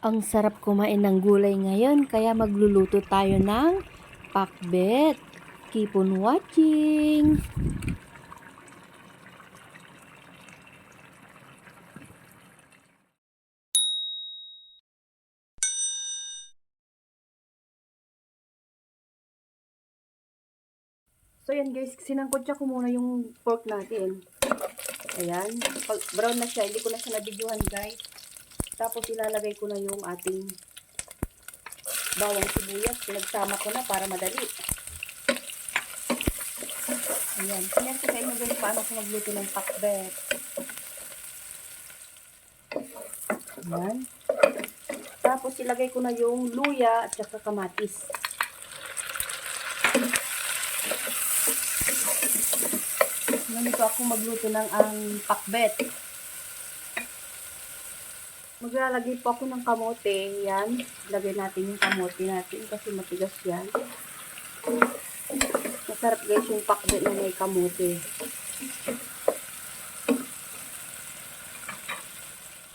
Ang sarap kumain ng gulay ngayon, kaya magluluto tayo ng pakbet. Keep on watching! So yan guys, sinangkotsa ko muna yung pork natin. Ayan. Brown na siya, hindi ko na siya nabidyohan guys. Tapos ilalagay ko na yung ating bawang sibuyas. Pinagsama ko na para madali. Ayan. Sinyan ko sa inyo guys paano ko magluto ng pakbet. Ayan. Tapos ilagay ko na yung luya at saka kamatis. Ganito ako magluto ng ang pakbet. Maglalagay po ako ng kamote. Yan. Lagay natin yung kamote natin kasi matigas yan. Masarap guys yung pakbet na may kamote.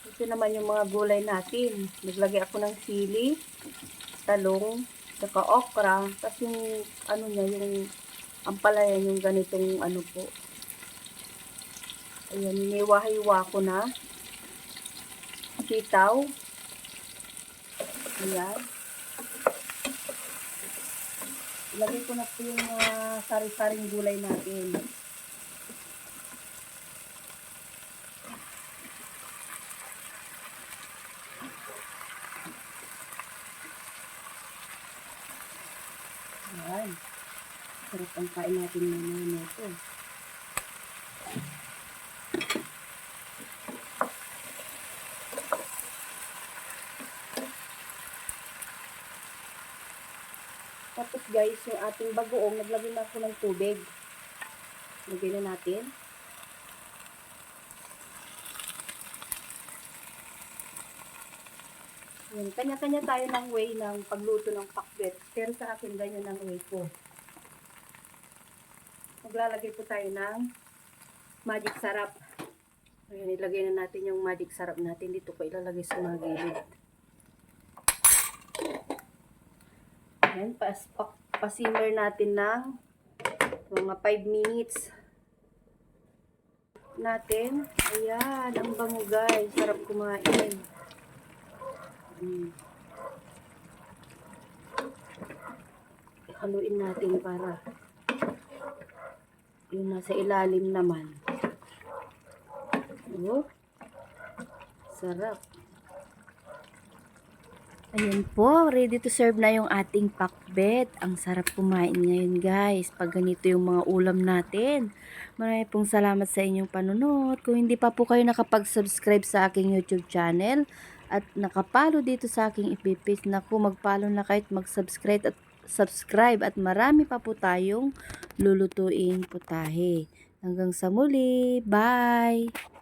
Ito naman yung mga gulay natin. Naglagay ako ng sili, talong, saka okra. Tapos yung ano niya, yung ampalaya yung ganitong ano po. Ayan, iniwa-hiwa ko na. Sitaw. Ayan. Ilagay ko na po yung mga sari-saring gulay natin. Ayan. Sarap ang kain natin mamaya nito. Tapos guys, yung ating bagoong, naglagay na ako ng tubig. Lagay na natin. Yan, kanya-kanya tayo ng way ng pagluto ng pakbet. Pero sa akin, ganyan ang way ko. Maglalagay po tayo ng magic sarap. Ayan, ilagay na natin yung magic sarap natin. Dito ko ilalagay sa mga gilid. Ayan, pas, pa, pasimmer natin ng mga 5 minutes natin. Ayan, ang bango guys. Sarap kumain. Mm. Haluin natin para yung nasa ilalim naman. Oh, sarap. Ayan po, ready to serve na yung ating pakbet. Ang sarap kumain ngayon guys, pag ganito yung mga ulam natin. Marami pong salamat sa inyong panunod. Kung hindi pa po kayo nakapag-subscribe sa aking YouTube channel at nakapalo dito sa aking ipipis, naku magpalo na kahit mag-subscribe at subscribe at marami pa po tayong lulutuin putahe. Hanggang sa muli, bye!